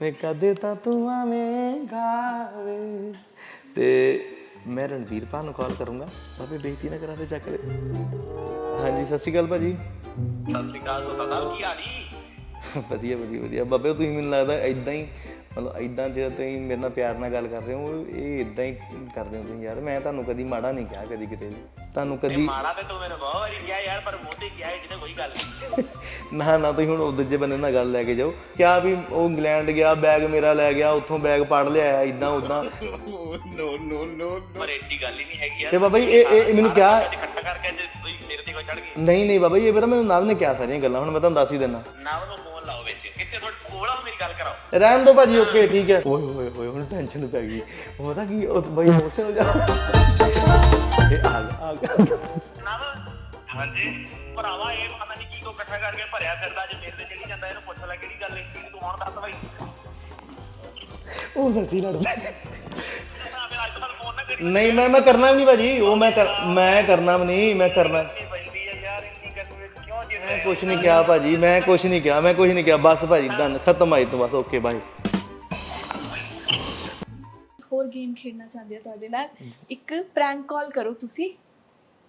ਵੇ ਕਦੇ ਤਾਂ ਤੂੰ ਆਵੇਂਗਾ ਵੇ ਤੇ ਮੈਂ ਰਣਵੀਰ ਭਾਨ ਨੂੰ ਕਾਲ ਕਰੂੰਗਾ। ਬਾਬੇ ਬੇਇੱਜ਼ਤੀ ਨਾ ਕਰਾ ਦੇ ਚੱਕ ਲੈ ਹਾਂਜੀ ਸਤਿ ਸ਼੍ਰੀ ਅਕਾਲ ਭਾਜੀ। ਸਤਿ ਸ੍ਰੀ ਅਕਾਲ ਸੋਤਾ ਕੀ ਹਾਲ ਈ? ਵਧੀਆ ਵਧੀਆ ਵਧੀਆ। ਬਾਬੇ ਤੁਸੀਂ ਮੈਨੂੰ ਲੱਗਦਾ ਇਦਾਂ ਹੀ ਮਤਲਬ ਇਦਾਂ ਜਿਹੜਾ ਤੁਸੀਂ ਮੇਰੇ ਨਾਲ ਪਿਆਰ ਨਾਲ ਗੱਲ ਕਰ ਰਹੇ ਹੋ ਇਹ ਇਦਾਂ ਹੀ ਕਰਦੇ ਹੋ ਤੁਸੀਂ ਯਾਰ। ਮੈਂ ਤੁਹਾਨੂੰ ਕਦੀ ਮਾੜਾ ਨਹੀਂ ਕਿਹਾ ਕਦੀ ਕਿਤੇ ਵੀ। ਤੁਹਾਨੂੰ ਕਦੀ ਮਾੜਾ ਤੇ ਤੂੰ ਮੈਨੂੰ ਬਹੁਤ ਵਾਰੀ ਕਿਹਾ ਯਾਰ ਪਰ ਮੂੰਹ ਤੇ ਕਿਹਾ ਈ ਜਿਹਦੇ ਕੋਈ ਗੱਲ ਨਹੀਂ ਨਾ ਨਾ ਤੁਸੀਂ ਹੁਣ ਉਹ ਦੂਜੇ ਬੰਦੇ ਨਾਲ ਗੱਲ ਲੈ ਕੇ ਜਾਓ। ਕਿਹਾ ਵੀ ਉਹ ਇੰਗਲੈਂਡ ਗਿਆ ਬੈਗ ਮੇਰਾ ਲੈ ਗਿਆ ਉੱਥੋਂ ਬੈਗ ਪੜ ਲਿਆ ਇਦਾਂ ਉਦਾਂ ਨੋ ਨੋ ਨੋ ਪਰ ਐਡੀ ਗੱਲ ਹੀ ਨਹੀਂ ਹੈਗੀ ਯਾਰ। ਤੇ ਬਾਬਾ ਜੀ ਇਹ ਇਹ ਮੈਨੂੰ ਕਿਹਾ ਇਕੱਠਾ ਕਰਕੇ ਅੱਜ ਤੁਸੀਂ ਮੇਰੇ ਤੇ ਕੋਈ ਚੜ ਗਏ। ਨਹੀਂ ਨਹੀਂ ਬਾਬਾ ਜੀ ਇਹ ਮੇਰਾ ਮੈਨੂੰ ਨਵ ਨੇ ਕਿਹਾ ਸਾਰੀਆਂ ਗੱਲਾਂ ਹੁਣ ਮੈਂ ਤੁਹਾਨੂੰ ਦੱਸ ਹੀ ਦਿੰਦਾ। ਨਾ ਉਹਨੂੰ ਫੋਨ ਲਾਓ ਵਿੱਚ। ਕਿੱਥੇ ਤੁਹਾਡੇ ਕੋਲ ਆ ਮੇਰੀ ਗੱਲ ਕਰਾਓ। ਰਹਿਣ ਦੋ ਭਾਜੀ ਓਕੇ ਠੀਕ ਹੈ। ਓਏ ਓਏ ਓਏ ਹੁਣ ਟੈਨਸ਼ਨ ਪੈ ਗਈ। ਪਤਾ ਕੀ ਉਹ ਬਾਈ ਇਮੋਸ਼ਨਲ ਜਾ ਇਹ ਆ ਗਿਆ, ਆ ਗਿਆ। ਨਾ ਹਾਂਜੀ। ਭਰਾਵਾ ਇਹ ਪਤਾ ਨਹੀਂ ਕੀ ਕੋ ਇਕੱਠਾ ਕਰਕੇ ਭਰਿਆ ਫਿਰਦਾ ਜੇ ਮੇਰੇ ਤੇ ਚੜੀ ਜਾਂਦਾ ਇਹਨੂੰ ਪੁੱਛ ਲੈ ਕਿਹੜੀ ਗੱਲ ਹੈ ਤੂੰ ਹੁਣ ਦੱਸ ਬਾਈ। ਉਹ ਸੱਚੀ ਲੜਦਾ ਨਾ ਮੇਰਾ ਅੱਜ ਤੋਂ ਫੋਨ ਨਾ ਕਰੀ ਨਹੀਂ ਮੈਂ ਮੈਂ ਕਰਨਾ ਵੀ ਨਹੀਂ ਭਾਜੀ ਉਹ ਮੈਂ ਕਰ ਮੈਂ ਕਰਨਾ ਵੀ ਨਹੀਂ ਮੈਂ ਕਰਨਾ। ਨਹੀਂ ਪੈਂਦੀ ਹੈ ਯਾਰ ਇੰਨੀ ਗੱਲ ਵਿੱਚ ਕਿਉਂ ਜਿੱਦ ਮੈਂ ਕੁਝ ਨਹੀਂ ਕਿਹਾ ਭਾਜੀ ਮੈਂ ਕੁਝ ਨਹੀਂ ਕਿਹਾ ਮੈਂ ਕੁਝ ਨਹੀਂ ਕਿਹਾ ਬਸ ਭਾਜੀ ਡਨ ਖਤਮ ਆਈ ਤੋਂ ਬਸ ਓਕੇ ਬਾਏ ਹੋਰ ਗੇਮ ਖੇਡਣਾ ਚਾਹੁੰਦੇ ਆ ਤੁਹਾਡੇ ਨਾਲ? ਇੱਕ ਪ੍ਰੈਂਕ ਕਾਲ ਕਰੋ ਤੁਸੀਂ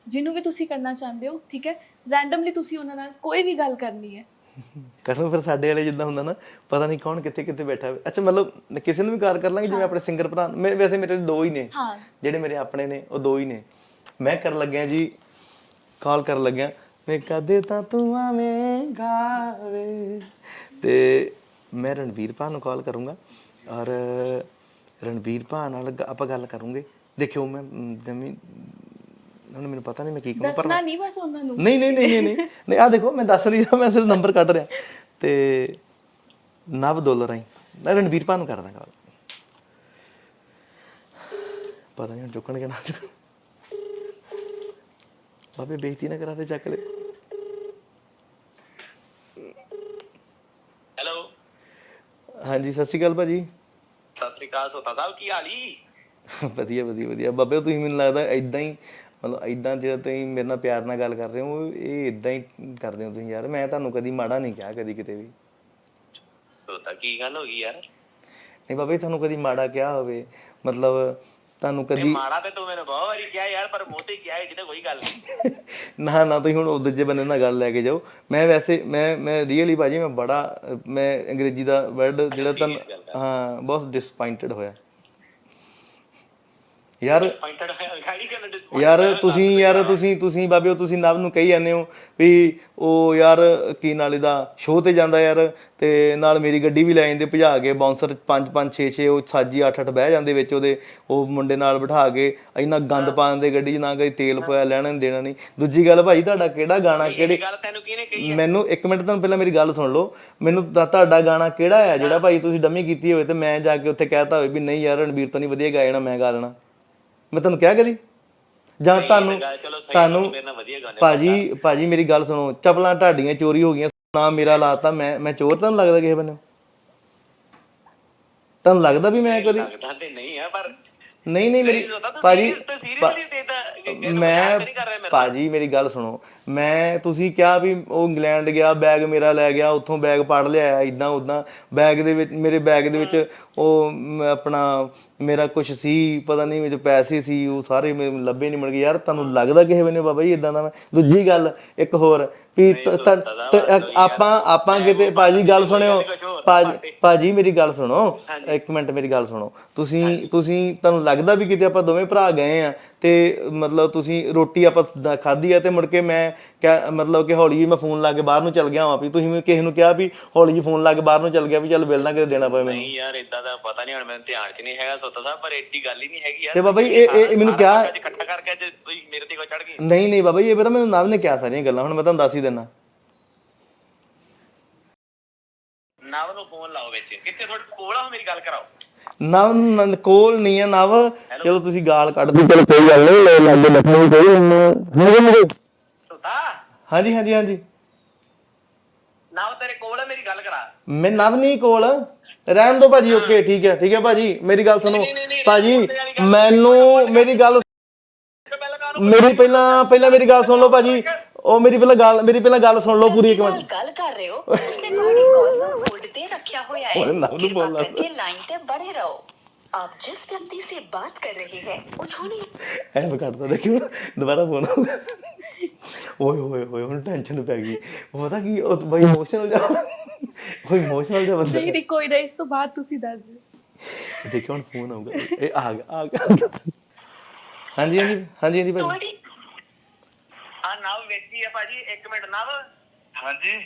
ਜਿਹਨੂੰ ਵੀ ਤੁਸੀਂ ਕਰਨਾ ਚਾਹੁੰਦੇ ਹੋ ਠੀਕ ਹੈ? ਰੈਂਡਮਲੀ ਤੁਸੀਂ ਉਹਨਾਂ ਨਾਲ ਕੋਈ ਵੀ ਗੱਲ ਕਰਨੀ ਹੈ। ਕਰਨ ਫਿਰ ਸਾਡੇ ਵਾਲੇ ਜਿੱਦਾਂ ਹੁੰਦਾ ਨਾ ਪਤਾ ਨਹੀਂ ਕੌਣ ਕਿੱਥੇ ਕਿੱਥੇ ਬੈਠਾ ਹੋਵੇ। ਅੱਛਾ ਮਤਲਬ ਕਿਸੇ ਨੂੰ ਵੀ ਕਾਰ ਕਰ ਲਾਂਗੇ ਜਿਵੇਂ ਆਪਣੇ ਸਿੰਗਰ ਭਰਾ ਮੈਂ ਵੈਸੇ ਮੇਰੇ ਦੋ ਹੀ ਨੇ। ਹਾਂ। ਜਿਹੜੇ ਮੇਰੇ ਆਪਣੇ ਨੇ ਉਹ ਦੋ ਹੀ ਨੇ। ਮੈਂ ਕਰਨ ਲੱਗਿਆ ਜੀ ਕਾਲ ਕਰਨ ਲੱਗਿਆ ਮੈਂ ਕਦੇ ਤਾਂ ਤੂੰ ਆਵੇਂਗਾ ਵੇ। ਤੇ ਮੈਂ ਰਣਵੀਰ ਭਾ ਨੂੰ ਕਾਲ ਕਰੂੰਗਾ ਔਰ ਰਣਵੀਰ ਭਾ ਨਾਲ ਆਪਾਂ ਗੱਲ ਕਰੂੰਗੇ। ਦੇਖਿਓ ਮ, ਜਮੀ ਹੁਣ ਮੈਨੂੰ ਪਤਾ ਨਹੀਂ ਮੈਂ ਕੀ ਕਹਾਂ ਪਰ ਦੱਸਣਾ ਨਹੀਂ ਬਸ ਉਹਨਾਂ ਨੂੰ। ਨਹੀਂ ਨਹੀਂ ਨਹੀਂ ਨਹੀਂ ਨਹੀਂ ਨਹੀਂ ਆ ਦੇਖੋ ਮੈਂ ਦੱਸ ਰਹੀ ਹਾਂ ਮੈਂ ਸਿਰਫ ਨੰਬਰ ਕੱਢ ਰਿਹਾ। ਤੇ ਨਵ ਡਾਲਰ ਆਈ। ਮੈਂ ਰਣਵੀਰ ਭਾ ਨੂੰ ਕਰਦਾ ਕਾਲ ਪਤਾ ਨਹੀਂ ਹੁਣ ਚੁੱਕਣਗੇ ਨਾ ਚੁੱਕਣ। ਬਾਬੇ ਬੇਇੱਜ਼ਤੀ ਨਾ ਕਰਾ ਦੇ ਚੱਕ ਲੈ। ਹੈਲੋ। ਹਾਂਜੀ ਸਤਿ ਸ਼੍ਰੀ ਅਕਾਲ ਭਾਜੀ। ਸਤਿ ਸ੍ਰੀ ਅਕਾਲ ਸੋਤਾ ਸਾਹਿਬ ਕੀ ਹਾਲ ਵਧੀਆ ਵਧੀਆ ਵਧੀਆ। ਬਾਬੇ ਤੁਸੀਂ ਮੈਨੂੰ ਲੱਗਦਾ ਇਦਾਂ ਹੀ ਮਤਲਬ ਇਦਾਂ ਜਿਹੜਾ ਤੁਸੀਂ ਮੇਰੇ ਨਾਲ ਪਿਆਰ ਨਾਲ ਗੱਲ ਕਰ ਰਹੇ ਹੋ ਇਹ ਇਦਾਂ ਹੀ ਕਰਦੇ ਹੋ ਤੁਸੀਂ ਯਾਰ। ਮੈਂ ਤੁਹਾਨੂੰ ਕਦੀ ਮਾੜਾ ਨਹੀਂ ਕਿਹਾ ਕਦੀ ਕਿਤੇ ਵੀ। ਸੋਤਾ ਕੀ ਗੱਲ ਹੋ ਗਈ ਯਾਰ? ਨਹੀਂ ਬਾਬੇ ਤੁਹਾਨੂੰ ਕਦੀ ਮਾੜਾ ਕਿਹਾ ਹੋਵੇ? ਮਤਲਬ ਤੁਹਾਨੂੰ ਤੇ ਕਦੀ ਮਾੜਾ ਤੇ ਤੂੰ ਮੈਨੂੰ ਬਹੁਤ ਵਾਰੀ ਕਿਹਾ ਯਾਰ ਪਰ ਮੂੰਹ ਤੇ ਕਿਹਾ ਈ ਜਿਹਦੇ ਕੋਈ ਗੱਲ ਨਹੀਂ। ਨਾ ਨਾ ਤੁਸੀਂ ਹੁਣ ਉਹ ਦੂਜੇ ਬੰਦੇ ਨਾਲ ਗੱਲ ਲੈ ਕੇ ਜਾਓ। ਮੈਂ ਵੈਸੇ ਮੈਂ ਮੈਂ ਰੀਅਲੀ ਭਾਜੀ ਮੈਂ ਬੜਾ ਮੈਂ ਅੰਗਰੇਜ਼ੀ ਦਾ ਵਰਡ ਜਿਹੜਾ ਤੁਹਾਨੂੰ ਹਾਂ। ਬਹੁਤ ਡਿਸਪਾਇੰਟਡ ਹੋਇਆ। ਯਾਰ ਯਾਰ ਤੁਸੀਂ ਯਾਰ ਤੁਸੀਂ ਤੁਸੀਂ ਬਾਬੇ ਉਹ ਤੁਸੀਂ ਨਵ ਨੂੰ ਕਹੀ ਜਾਂਦੇ ਹੋ ਵੀ ਉਹ ਯਾਰ ਕੀ ਨਾਲ ਇਹਦਾ ਸ਼ੋਅ ਤੇ ਜਾਂਦਾ ਯਾਰ ਤੇ ਨਾਲ ਮੇਰੀ ਗੱਡੀ ਵੀ ਲੈ ਜਾਂਦੇ ਭਜਾ ਕੇ ਬਾਉਂਸਰ 5 5 6 6 ਉਹ ਸਾਜੀ 8 8 ਬਹਿ ਜਾਂਦੇ ਵਿੱਚ ਉਹਦੇ ਉਹ ਮੁੰਡੇ ਨਾਲ ਬਿਠਾ ਕੇ ਇੰਨਾ ਗੰਦ ਪਾ ਦਿੰਦੇ ਗੱਡੀ 'ਚ ਨਾ ਕਦੀ ਤੇਲ ਪਾਇਆ ਲੈਣਾ ਨਹੀਂ ਦੇਣਾ ਨਹੀਂ। ਦੂਜੀ ਗੱਲ ਭਾਈ ਤੁਹਾਡਾ ਕਿਹੜਾ ਗਾਣਾ ਕਿਹੜੇ ਗੱਲ ਤੈਨੂੰ ਕਿਹਨੇ ਕਹੀ ਮੈਨੂੰ ਇੱਕ ਮਿੰਟ ਤੁਹਾਨੂੰ ਪਹਿਲਾਂ ਮੇਰੀ ਗੱਲ ਸੁਣ ਲਓ। ਮੈਨੂੰ ਤੁਹਾਡਾ ਗਾਣਾ ਕਿਹੜਾ ਹੈ ਜਿਹੜਾ ਭਾਈ ਤੁਸੀਂ ਡੰਮੀ ਕੀਤੀ ਹੋਵੇ ਤੇ ਮੈਂ ਜਾ ਕੇ ਉੱਥੇ ਕਹਿਤਾ ਹੋਵੇ ਵੀ ਨਹੀਂ ਯਾਰ ਰਣਬੀਰ ਤੋਂ ਨਹੀਂ ਵਧੀਆ ਗਾ ਜਾਣਾ ਮੈਂ ਗਾ ਦੇਣਾ। ਮੈਂ ਤੁਹਾਨੂੰ ਕਿਹਾ ਕਦੀ? ਜਾਂ ਤੁਹਾਨੂੰ ਤੁਹਾਨੂੰ ਮੇਰੇ ਨਾਲ ਵਧੀਆ ਗਾਣੇ ਭਾਜੀ ਭਾਜੀ ਮੇਰੀ ਗੱਲ ਸੁਣੋ ਚਪਲਾਂ ਢਾਡੀਆਂ ਚੋਰੀ ਹੋ ਗਈਆਂ ਨਾ ਮੇਰਾ ਲਾਤਾ ਮੈਂ ਮੈਂ ਚੋਰ ਤੁਹਾਨੂੰ ਲੱਗਦਾ ਕਿਸੇ ਬੰਨੇ। ਤੁਹਾਨੂੰ ਲੱਗਦਾ ਵੀ ਮੈਂ ਕਦੀ ਲੱਗਦਾ ਤੇ ਨਹੀਂ ਆ ਪਰ ਨਹੀਂ ਨਹੀਂ ਮੇਰੀ ਭਾਜੀ ਮੈਂ ਮੇਰੇ ਭਾਜੀ ਮੇਰੀ ਗੱਲ ਸੁਣੋ। ਮੈਂ ਤੁਸੀਂ ਕਿਹਾ ਵੀ ਉਹ ਇੰਗਲੈਂਡ ਗਿਆ ਬੈਗ ਮੇਰਾ ਲੈ ਗਿਆ ਉੱਥੋਂ ਬੈਗ ਪੜ ਲਿਆ ਇਦਾਂ ਉਦਾਂ ਬੈਗ ਦੇ ਵਿੱਚ ਮੇਰੇ ਬੈਗ ਦੇ ਵਿੱਚ ਉਹ ਆਪਣਾ ਮੇਰਾ ਕੁਝ ਸੀ ਪਤਾ ਨਹੀਂ ਵਿੱਚ ਪੈਸੇ ਸੀ ਉਹ ਸਾਰੇ ਮੈਨੂੰ ਲੱਭੇ ਨਹੀਂ ਮਿਲ ਗਏ ਯਾਰ ਤੁਹਾਨੂੰ ਲੱਗਦਾ ਕਿਸੇ ਵੇਲੇ ਬਾਬਾ ਜੀ ਇਦਾਂ ਦਾ ਮੈਂ। ਦੂਜੀ ਗੱਲ ਇੱਕ ਹੋਰ ਵੀ ਆਪਾਂ ਆਪਾਂ ਕਿਤੇ ਭਾਜੀ ਗੱਲ ਸੁਣਿਓ। ਭਾਜੀ ਭਾਜੀ ਮੇਰੀ ਗੱਲ ਸੁਣੋ। ਇੱਕ ਮਿੰਟ ਮੇਰੀ ਗੱਲ ਸੁਣੋ। ਤੁਸੀਂ ਤੁਸੀਂ ਤੁਹਾਨੂੰ ਲੱਗਦਾ ਵੀ ਕਿਤੇ ਆਪਾਂ ਦੋਵੇਂ ਭਰਾ ਗਏ ਆ ਤੇ ਮਤਲਬ ਤੁਸੀਂ ਰੋਟੀ ਆਪਾਂ ਖਾਧੀ ਆ ਤੇ ਮੁੜ ਕੇ ਮੈਂ ਕਿਹਾ ਮਤਲਬ ਕਿ ਹੌਲੀ ਜੀ ਮੈਂ ਫੋਨ ਲਾ ਕੇ ਬਾਹਰ ਨੂੰ ਚੱਲ ਗਿਆ ਹਾਂ ਵੀ ਤੁਸੀਂ ਮੈਨੂੰ ਕਿਸੇ ਨੂੰ ਕਿਹਾ ਵੀ ਹੌਲੀ ਜੀ ਫੋਨ ਲਾ ਕੇ ਬਾਹਰ ਨੂੰ ਚੱਲ ਗਿਆ ਵੀ ਚੱਲ ਬਿੱਲ ਨਾ ਕਿਤੇ ਦੇਣਾ ਪਵੇ ਮੈਨੂੰ। ਨਹੀਂ ਯਾਰ ਇਦਾਂ ਦਾ ਪਤਾ ਨਹੀਂ ਹੁਣ ਮੈਨੂੰ ਧਿਆਨ 'ਚ ਨਹੀਂ ਹੈਗਾ ਸੋਤਾ ਸਾਹਿਬ ਪਰ ਐਡੀ ਗੱਲ ਹੀ ਨਹੀਂ ਹੈਗੀ ਯਾਰ। ਤੇ ਬਾਬਾ ਜੀ ਇਹ ਇਹ ਇਹ ਮੈਨੂੰ ਕਿਹਾ ਅੱਜ ਇਕੱਠਾ ਕਰਕੇ ਅੱਜ ਤੁਸੀਂ ਮੇਰੇ ਤੇ ਕੋਈ ਚੜ ਗਏ। ਨਹੀਂ ਨਹੀਂ ਬਾਬਾ ਜੀ ਇਹ ਮੇਰਾ ਮੈਨੂੰ ਨਵ ਨੇ ਕਿਹਾ ਸਾਰੀਆਂ ਗੱਲਾਂ ਹੁਣ ਮੈਂ ਤੁਹਾਨੂੰ ਦੱਸ ਹੀ ਦਿੰਦਾ ਨਵ ਨੂੰ ਫੋਨ ਲਾਓ ਵਿੱਚ। ਕਿੱਥੇ ਤੁਹਾਡੇ ਕੋਲ ਆ ਮੇਰੀ ਗੱਲ ਕਰਾਓ। ਨਵ ਨੰਦ ਕੋਲ ਨਹੀਂ ਆ ਨਵ। ਚਲੋ ਤੁਸੀਂ ਗਾਲ ਕੱਢ ਦਿਓ। ਚਲੋ ਕੋਈ ਗੱਲ ਨਹੀਂ ਲੱਗੇ ਲੱਖਣੀ ਕੋਈ ਸੋਤਾ? ਹਾਂਜੀ ਹਾਂਜੀ ਹਾਂਜੀ। ਨਵ ਤੇਰੇ ਕੋਲ ਹੈ ਮੇਰੀ ਗੱਲ ਕਰਾ। ਮੈਂ ਨਵ ਨਹੀਂ ਕੋਲ। ਰਹਿਣ ਦੋ ਭਾਜੀ ਓਕੇ ਠੀਕ ਹੈ ਠੀਕ ਹੈ ਭਾਜੀ। ਮੇਰੀ ਗੱਲ ਸੁਣੋ। ਭਾਜੀ ਮੈਨੂੰ ਮੇਰੀ ਗੱਲ ਮੇਰੀ ਪਹਿਲਾਂ ਪਹਿਲਾਂ ਮੇਰੀ ਗੱਲ ਸੁਣ ਲਓ ਭਾਜੀ। ਉਹ ਮੇਰੀ ਪਹਿਲਾਂ ਗੱਲ ਮੇਰੀ ਪਹਿਲਾਂ ਗੱਲ ਸੁਣ ਲਓ ਪੂਰੀ ਇੱਕ ਨਾਲ ਮਿੰਟ ਗੱਲ ਕਰ ਰਹੇ ਹੋ ਉਸਨੇ ਤੁਹਾਡੀ ਕਾਲ ਨੂੰ ਹੋਲਡ ਤੇ ਰੱਖਿਆ ਹੋਇਆ ਹੈ ਉਹਨੇ ਨਾਮ ਨੂੰ ਕਿਰਪਾ ਬੋਲਣਾ। ਕਰਕੇ ਲਾਈਨ ਤੇ ਬਣੇ ਰਹੋ आप जिस व्यक्ति से बात कर रहे हैं उन्होंने ਐ ਮੈਂ ਕੱਟਦਾ ਦੇਖਿਓ ਦੁਬਾਰਾ ਫੋਨ ਆਊਗਾ ਓਏ ਹੋਏ ਹੋਏ ਹੁਣ ਟੈਨਸ਼ਨ ਪੈ ਗਈ ਉਹ ਪਤਾ ਕੀ ਉਹ ਬਈ ਇਮੋਸ਼ਨਲ ਜਾ ਉਹ ਇਮੋਸ਼ਨਲ ਜਿਹਾ ਬੰਦਾ ਨਹੀਂ ਨਹੀਂ ਕੋਈ ਨਾ ਇਸ ਤੋਂ ਬਾਅਦ ਤੁਸੀਂ ਦੱਸ ਦਿਓ ਦੇਖਿਓ ਹੁਣ ਫੋਨ ਆਊਗਾ ਇਹ ਆ ਗਿਆ ਆ ਗਿਆ ਹਾਂਜੀ ਹਾਂਜੀ ਹਾਂਜੀ ਹਾਂਜੀ ਭਾਜੀ ਤੁਹਾਡੀ ਆ ਨਵ ਵੇਖੀ ਆ ਭਾਜੀ ਇੱਕ ਮਿੰਟ ਨਵ। ਹਾਂਜੀ।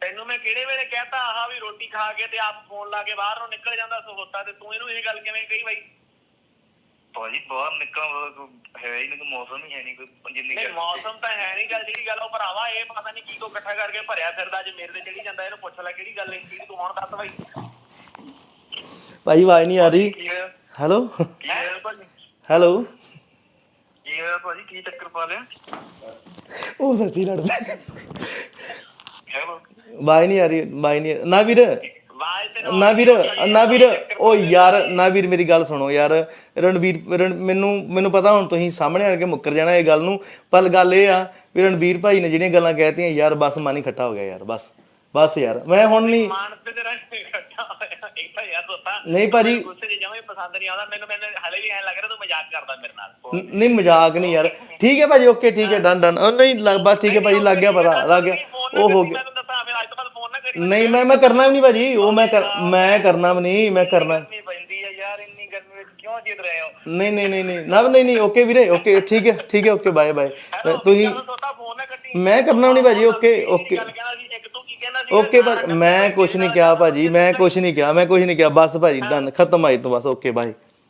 ਤੈਨੂੰ ਮੈਂ ਕਿਹੜੇ ਵੇਲੇ ਕਹਿਤਾ ਆਹ ਵੀ ਰੋਟੀ ਖਾ ਕੇ ਤੇ ਆਪ ਫੋਨ ਲਾ ਕੇ ਬਾਹਰ ਨੂੰ ਨਿਕਲ ਜਾਂਦਾ ਸੋਤਾ ਤੇ ਤੂੰ ਇਹਨੂੰ ਇਹ ਗੱਲ ਕਿਵੇਂ ਕਹੀ ਬਾਈ? ਭਾਜੀ ਬਾਹਰ ਨਿਕਲਣ ਦਾ ਕੋਈ ਹੈ ਹੀ ਨਹੀਂ ਮੌਸਮ ਹੀ ਹੈ ਨਹੀਂ ਕੋਈ ਜਿੰਨੀ ਨਹੀਂ ਮੌਸਮ ਤਾਂ ਹੈ ਨਹੀਂ ਗੱਲ ਜਿਹੜੀ ਗੱਲ ਉਹ ਭਰਾਵਾ ਇਹ ਪਤਾ ਨਹੀਂ ਕੀ ਕੋ ਇਕੱਠਾ ਕਰਕੇ ਭਰਿਆ ਫਿਰਦਾ ਜੇ ਮੇਰੇ ਤੇ ਚੜੀ ਜਾਂਦਾ ਇਹਨੂੰ ਪੁੱਛ ਲੈ ਕਿਹੜੀ ਗੱਲ ਹੈ ਕੀ ਤੂੰ ਹੁਣ ਦੱਸ ਬਾਈ। ਭਾਈ ਆਵਾਜ਼ ਨਹੀਂ ਆ ਰਹੀ। ਹੈਲੋ। ਕੀ ਹੋਇਆ ਭਾਜੀ? ਹੈਲੋ। ਕੀ ਹੋਇਆ ਭਾਜੀ ਕੀ ਚੱਕਰ ਪਾ ਲਿਆ? ਉਹ ਸੱਚੀ ਲੜਦਾ। ਹੈਲੋ। ਆਵਾਜ਼ ਨਹੀਂ ਆ ਰਹੀ ਆਵਾਜ਼ ਨਹੀਂ ਨਾ ਵੀਰ ਨਾ ਵੀਰ ਨਾ ਵੀਰ ਉਹ ਯਾਰ ਨਾ ਵੀਰ ਮੇਰੀ ਗੱਲ ਸੁਣੋ ਯਾਰ। ਰਣਵੀਰ ਰਣ- ਮੈਨੂੰ ਮੈਨੂੰ ਪਤਾ ਹੁਣ ਤੁਸੀਂ ਸਾਹਮਣੇ ਆਣ ਕੇ ਮੁੱਕਰ ਜਾਣਾ ਇਹ ਗੱਲ ਨੂੰ ਪਰ ਗੱਲ ਇਹ ਆ ਵੀ ਰਣਵੀਰ ਭਾਈ ਨੇ ਜਿਹੜੀਆਂ ਗੱਲਾਂ ਕਹਿਤੀਆਂ ਯਾਰ ਬਸ ਮਨ ਹੀ ਖੱਟਾ ਹੋ ਗਿਆ ਯਾਰ ਬਸ। ਬਸ ਯਾਰ ਮੈਂ ਹੁਣ ਨਹੀਂ ਮਾਨ ਤੇ ਤੇਰਾ ਇਕੱਠਾ ਹੋਇਆ ਇੱਕ ਤਾਂ ਯਾਰ ਦੋਤਾ ਨਹੀਂ ਭਾਜੀ। ਗੁੱਸੇ ਚ ਜਮੇ ਪਸੰਦ ਨਹੀਂ ਆਉਂਦਾ ਮੈਨੂੰ ਮੈਨੂੰ ਹਲੇ ਵੀ ਐਂ ਲੱਗ ਰਿਹਾ ਤੂੰ ਮਜ਼ਾਕ ਕਰਦਾ ਮੇਰੇ ਨਾਲ। ਨ- ਨਹੀਂ ਮਜ਼ਾਕ ਨਹੀਂ ਯਾਰ। ਠੀਕ ਹੈ ਭਾਜੀ ਓਕੇ ਠੀਕ ਹੈ ਡਨ ਡਨ। ਨਹੀਂ ਲੱਗ- ਬਸ ਠੀਕ ਹੈ ਭਾਜੀ ਲੱਗ ਗਿਆ ਪਤਾ ਲੱਗ ਗਿਆ। ਉਹ ਹੋ ਗਿਆ। ਮੈਨੂੰ ਦੱਸਾਂ ਫਿਰ ਅੱਜ ਤੋਂ ਬਾਅਦ ਫੋਨ ਨਾ ਕਰੀ। ਨਹੀਂ ਮੈਂ ਮੈਂ ਕਰਨਾ ਵੀ ਨਹੀਂ ਭਾਜੀ ਉਹ ਮੈਂ ਕਰ ਮੈਂ ਕਰਨਾ ਵੀ ਨਹੀਂ ਮੈਂ ਕਰਨਾ। ਗਰਮੀ ਪੈਂਦੀ ਹੈ ਯਾਰ ਇੰਨੀ ਗਰਮੀ ਵਿੱਚ ਕਿਉਂ ਜਿੱਦ ਰਹੇ ਹੋ? ਨਹੀਂ ਨਹੀਂ ਨਹੀਂ ਨਹੀਂ। ਨਾ ਨਹੀਂ ਨਹੀਂ ਓਕੇ ਵੀਰੇ ਓਕੇ ਠੀਕ ਹੈ ਠੀਕ ਹੈ ਓਕੇ ਬਾਏ ਬਾਏ। ਤੁਸੀਂ ਸੋਤਾ ਫੋਨ ਨਾ ਕੱਟੀ। ਮੈਂ ਕਰਨਾ ਵੀ ਨਹੀਂ ਭਾਜੀ ਓਕੇ ਓਕੇ। ਗੱਲ ਕਹਿਣਾ ਸੀ ਓਕੇ ਭਾਜੀ ਮੈਂ ਕੁਛ ਨਹੀਂ ਕਿਹਾ ਭਾਜੀ ਮੈਂ ਕੁਛ ਨਹੀਂ ਕਿਹਾ ਮੈਂ ਕੁਛ ਨਹੀਂ ਕਿਹਾ ਬਸ ਭਾਜੀ ਡਨ ਖਤਮ ਆਈ ਤੋਂ ਬਸ ਓਕੇ ਬਾਏ